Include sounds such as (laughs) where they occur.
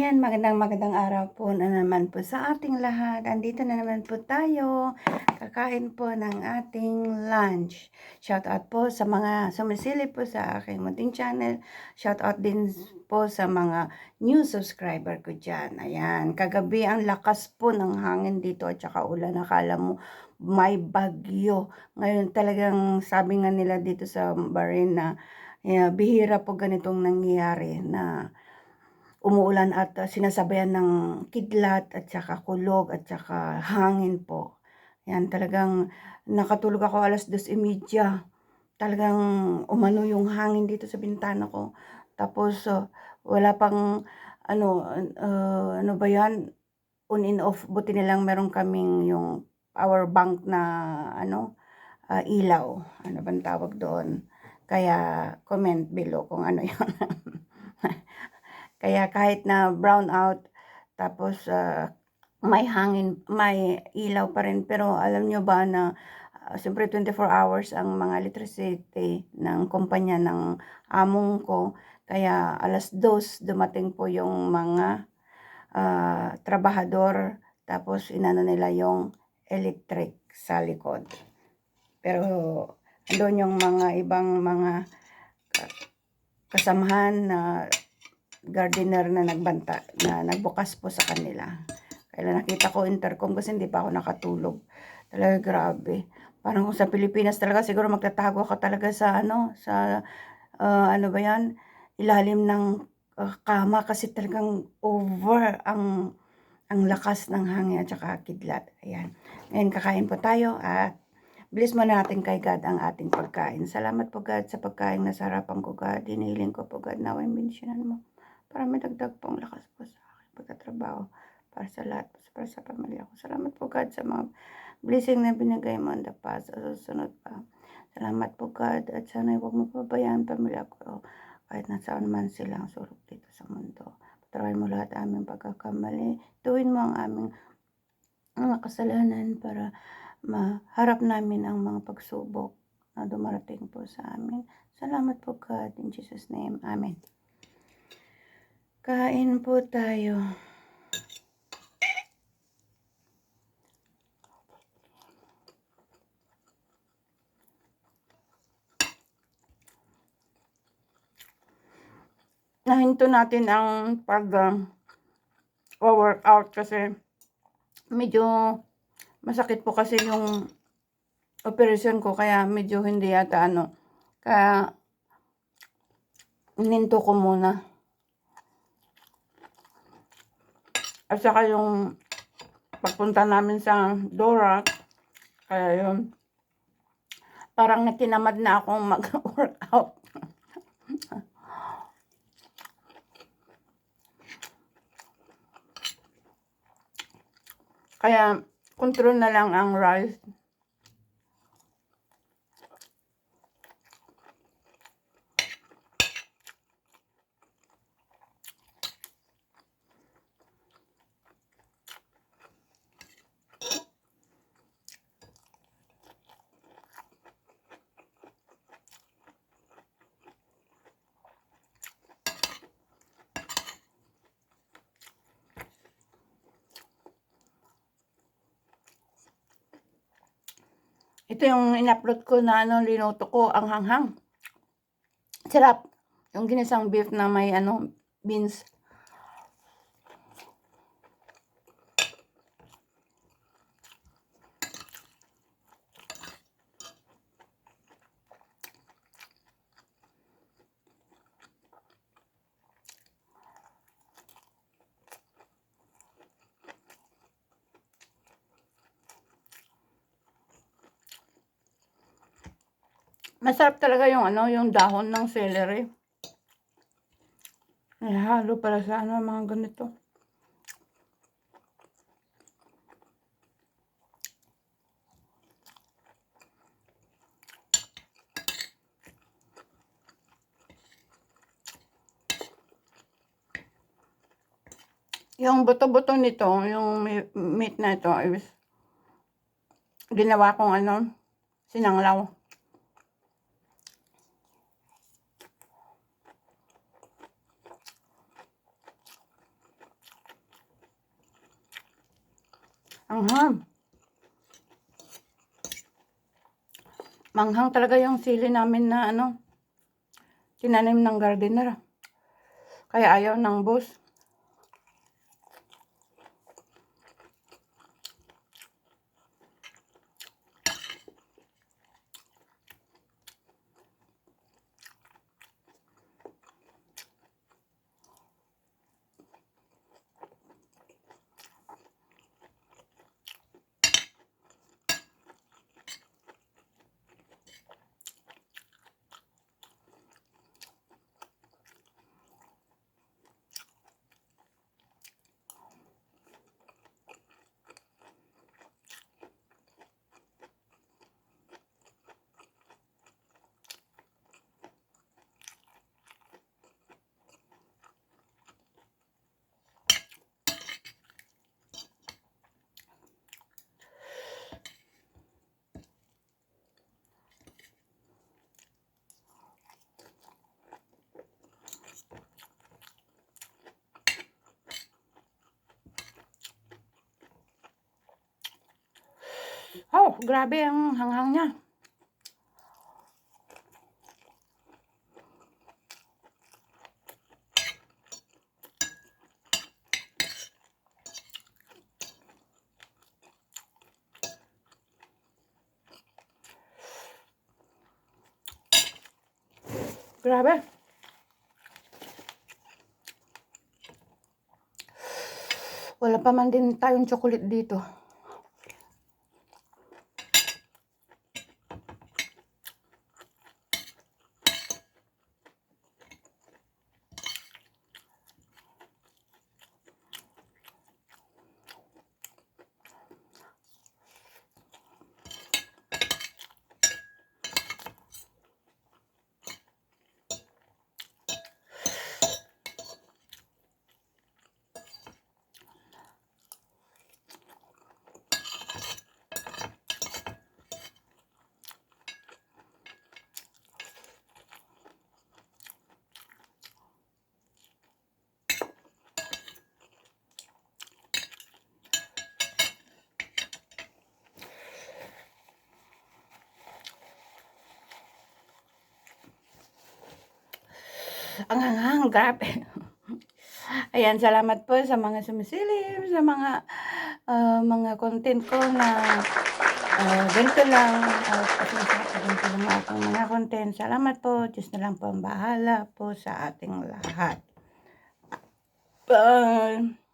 Ayan, magandang magandang araw po na naman po sa ating lahat. Andito na naman po tayo. Kakain po ng ating lunch. Shout out po sa mga sumisili po sa aking munting channel. Shout out din po sa mga new subscriber ko dyan. Ayan, kagabi ang lakas po ng hangin dito at saka ulan. Nakala mo may bagyo. Ngayon talagang sabi nga nila dito sa Bahrain na yeah, bihira po ganitong nangyayari na umuulan at uh, sinasabayan ng kidlat at saka kulog at saka hangin po. Yan, talagang nakatulog ako alas 2.30. Talagang umano yung hangin dito sa bintana ko. Tapos, uh, wala pang, ano, uh, ano ba yan? On and off. Buti nilang meron kaming yung power bank na, ano, uh, ilaw. Ano bang tawag doon? Kaya, comment below kung ano (laughs) yun. Kaya kahit na brown out, tapos uh, may hangin, may ilaw pa rin. Pero alam nyo ba na uh, siyempre 24 hours ang mga electricity ng kumpanya ng among ko. Kaya alas dos dumating po yung mga uh, trabahador. Tapos inano nila yung electric sa likod. Pero doon yung mga ibang mga kasamahan na gardener na nagbanta, na nagbukas po sa kanila. Kaya nakita ko intercom kasi hindi pa ako nakatulog. Talaga grabe. Parang kung sa Pilipinas talaga, siguro magtatago ka talaga sa ano, sa uh, ano ba yan, ilalim ng uh, kama kasi talagang over ang ang lakas ng hangin at saka kidlat. Ayan. Ngayon kakain po tayo at Bilis mo natin kay God ang ating pagkain. Salamat po God sa pagkain na sa harapan ko God. Hinihiling ko po God na mentionan mo para may dagdag pong lakas po sa aking pagkatrabaho para sa lahat, para sa pamilya ko. Salamat po God sa mga blessing na binigay mo on the past sa susunod pa. Salamat po God at sana huwag mo pabayaan pamilya ko kahit nasaan man silang surok dito sa mundo. Patawarin mo lahat aming pagkakamali. Tuwin mo ang aming mga kasalanan para maharap namin ang mga pagsubok na dumarating po sa amin. Salamat po God. In Jesus' name. Amen. Kain po tayo. Nahinto natin ang pag uh, workout kasi medyo masakit po kasi yung operasyon ko kaya medyo hindi yata ano kaya ninto ko muna At saka yung pagpunta namin sa Dora, kaya yun, parang natinamad na akong mag-workout. kaya, control na lang ang rice. Ito yung in-upload ko na ano, linuto ko, ang hanghang. Sarap. Yung ginisang beef na may ano, beans. Masarap talaga yung ano, yung dahon ng celery. Ay, halo para sa ano, mga ganito. Yung buto-buto nito, yung meat na ito, is ginawa kong ano, sinanglaw. Manghang. Manghang talaga yung sili namin na ano, tinanim ng gardener. Kaya ayaw ng boss. Grabe ang hanghang niya. Grabe. Wala pa man din tayong chocolate dito. Ang hanghang, grabe. Ayan, salamat po sa mga sumisilip, sa mga ah, mga content ko na ah, ganito lang. Uh, lang ang aking mga content. Salamat po. Diyos na lang po ang bahala po sa ating lahat. Bye!